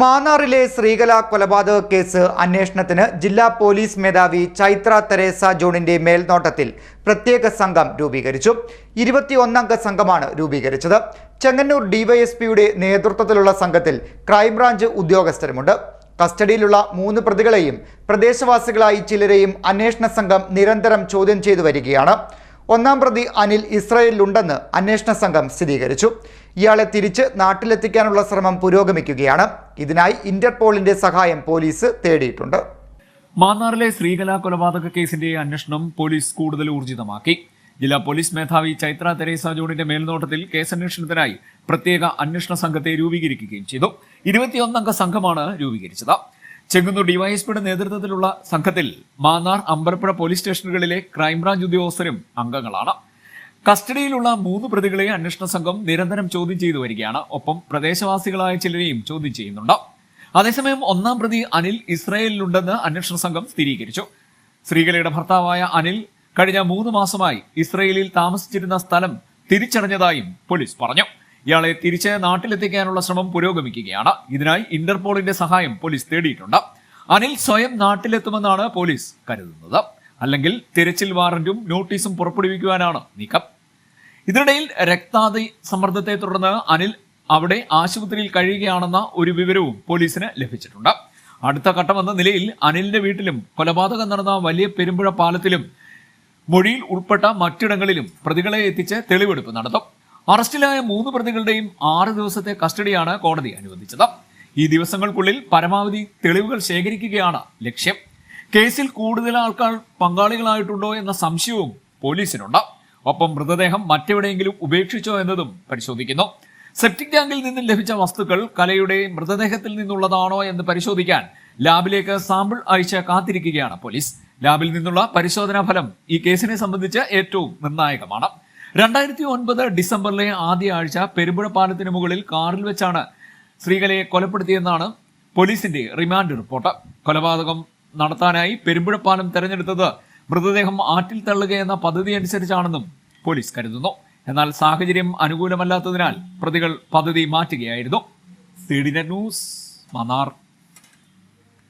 മാന്നാറിലെ ശ്രീകല കൊലപാതക കേസ് അന്വേഷണത്തിന് ജില്ലാ പോലീസ് മേധാവി ചൈത്ര തെരേസ ജോണിന്റെ മേൽനോട്ടത്തിൽ പ്രത്യേക സംഘം രൂപീകരിച്ചു. ഇരുപത്തിയൊന്നംഗ സംഘമാണ് രൂപീകരിച്ചത്. ചെങ്ങന്നൂർ ഡിവൈഎസ്പിയുടെ നേതൃത്വത്തിലുള്ള സംഘത്തിൽ ക്രൈംബ്രാഞ്ച് ഉദ്യോഗസ്ഥരുമുണ്ട്. കസ്റ്റഡിയിലുള്ള മൂന്ന് പ്രതികളെയും പ്രദേശവാസികളായി ചിലരെയും അന്വേഷണ സംഘം നിരന്തരം ചോദ്യം ചെയ്തു വരികയാണ്. ഒന്നാം പ്രതി അനിൽ ഇസ്രയേലിലുണ്ടെന്ന് അന്വേഷണ സംഘം സ്ഥിരീകരിച്ചു. ഇയാളെ തിരിച്ച് നാട്ടിലെത്തിക്കാനുള്ള ശ്രമം പുരോഗമിക്കുകയാണ്. ഇതിനായി ഇന്റർപോളിന്റെ സഹായം പോലീസ് തേടിയിട്ടുണ്ട്. മാന്നാറിലെ ശ്രീകല കൊലപാതക കേസിന്റെ അന്വേഷണം പോലീസ് കൂടുതൽ ഊർജിതമാക്കി. ജില്ലാ പോലീസ് മേധാവി ചൈത്ര തെരേസ ജോണിന്റെ മേൽനോട്ടത്തിൽ കേസന്വേഷണത്തിനായി പ്രത്യേക അന്വേഷണ സംഘത്തെ രൂപീകരിക്കുകയും ചെയ്തു. ഇരുപത്തിയൊന്നംഗ സംഘമാണ് രൂപീകരിച്ചത്. ചെങ്ങന്നൂർ ഡിവൈഎസ്പിയുടെ നേതൃത്വത്തിലുള്ള സംഘത്തിൽ മാന്നാർ അമ്പലപ്പുഴ പോലീസ് സ്റ്റേഷനുകളിലെ ക്രൈംബ്രാഞ്ച് ഉദ്യോഗസ്ഥരും അംഗങ്ങളാണ്. കസ്റ്റഡിയിലുള്ള മൂന്ന് പ്രതികളെ അന്വേഷണ സംഘം നിരന്തരം ചോദ്യം ചെയ്തു വരികയാണ്. ഒപ്പം പ്രദേശവാസികളായ ചിലരെയും ചോദ്യം ചെയ്യുന്നുണ്ട്. അതേസമയം ഒന്നാം പ്രതി അനിൽ ഇസ്രായേലിലുണ്ടെന്ന് അന്വേഷണ സംഘം സ്ഥിരീകരിച്ചു. സ്ത്രീകളുടെ ഭർത്താവായ അനിൽ കഴിഞ്ഞ മൂന്ന് മാസമായി ഇസ്രയേലിൽ താമസിച്ചിരുന്ന സ്ഥലം തിരിച്ചറിഞ്ഞതായും പോലീസ് പറഞ്ഞു. ഇയാളെ തിരിച്ച് നാട്ടിലെത്തിക്കാനുള്ള ശ്രമം പുരോഗമിക്കുകയാണ്. ഇതിനായി ഇന്റർപോളിന്റെ സഹായം പോലീസ് തേടിയിട്ടുണ്ട്. അനിൽ സ്വയം നാട്ടിലെത്തുമെന്നാണ് പോലീസ് കരുതുന്നത്. അല്ലെങ്കിൽ തിരച്ചിൽ വാറന്റും നോട്ടീസും പുറപ്പെടുവിക്കുവാനാണ് നീക്കം. ഇതിനിടയിൽ രക്താതി സമ്മർദ്ദത്തെ തുടർന്ന് അനിൽ അവിടെ ആശുപത്രിയിൽ കഴിയുകയാണെന്ന ഒരു വിവരവും പോലീസിന് ലഭിച്ചിട്ടുണ്ട്. അടുത്ത ഘട്ടമെന്ന നിലയിൽ അനിലിന്റെ വീട്ടിലും കൊലപാതകം നടന്ന വലിയ പെരുമ്പുഴ പാലത്തിലും മൊഴിയിൽ ഉൾപ്പെട്ട മറ്റിടങ്ങളിലും പ്രതികളെ എത്തിച്ച് തെളിവെടുപ്പ് നടത്തും. അറസ്റ്റിലായ മൂന്ന് പ്രതികളുടെയും ആറ് ദിവസത്തെ കസ്റ്റഡിയാണ് കോടതി അനുവദിച്ചത്. ഈ ദിവസങ്ങൾക്കുള്ളിൽ പരമാവധി തെളിവുകൾ ശേഖരിക്കുകയാണ് ലക്ഷ്യം. കേസിൽ കൂടുതൽ ആൾക്കാർ പങ്കാളികളായിട്ടുണ്ടോ എന്ന സംശയവും പോലീസിനുണ്ട്. ഒപ്പം മൃതദേഹം മറ്റെവിടെയെങ്കിലും ഉപേക്ഷിച്ചോ എന്നതും പരിശോധിക്കുന്നു. സെപ്റ്റിക് ടാങ്കിൽ നിന്നും ലഭിച്ച വസ്തുക്കൾ കലയുടെ മൃതദേഹത്തിൽ നിന്നുള്ളതാണോ എന്ന് പരിശോധിക്കാൻ ലാബിലേക്ക് സാമ്പിൾ അയച്ച് കാത്തിരിക്കുകയാണ് പോലീസ്. ലാബിൽ നിന്നുള്ള പരിശോധനാ ഫലം ഈ കേസിനെ സംബന്ധിച്ച് ഏറ്റവും നിർണായകമാണ്. രണ്ടായിരത്തി ഒൻപത് ഡിസംബറിലെ ആദ്യ ആഴ്ച പെരുമ്പുഴ പാലത്തിന് മുകളിൽ കാറിൽ വെച്ചാണ് സ്ത്രീകളെ കൊലപ്പെടുത്തിയെന്നാണ് പോലീസിന്റെ റിമാൻഡ് റിപ്പോർട്ട്. കൊലപാതകം നടത്താനായി പെരുമ്പുഴ പാലം തെരഞ്ഞെടുത്തത് മൃതദേഹം ആറ്റിൽ തള്ളുക എന്ന പദ്ധതി അനുസരിച്ചാണെന്നും പോലീസ് കരുതുന്നു. എന്നാൽ സാഹചര്യം അനുകൂലമല്ലാത്തതിനാൽ പ്രതികൾ പദ്ധതി മാറ്റുകയായിരുന്നു. സി മന്നാർ.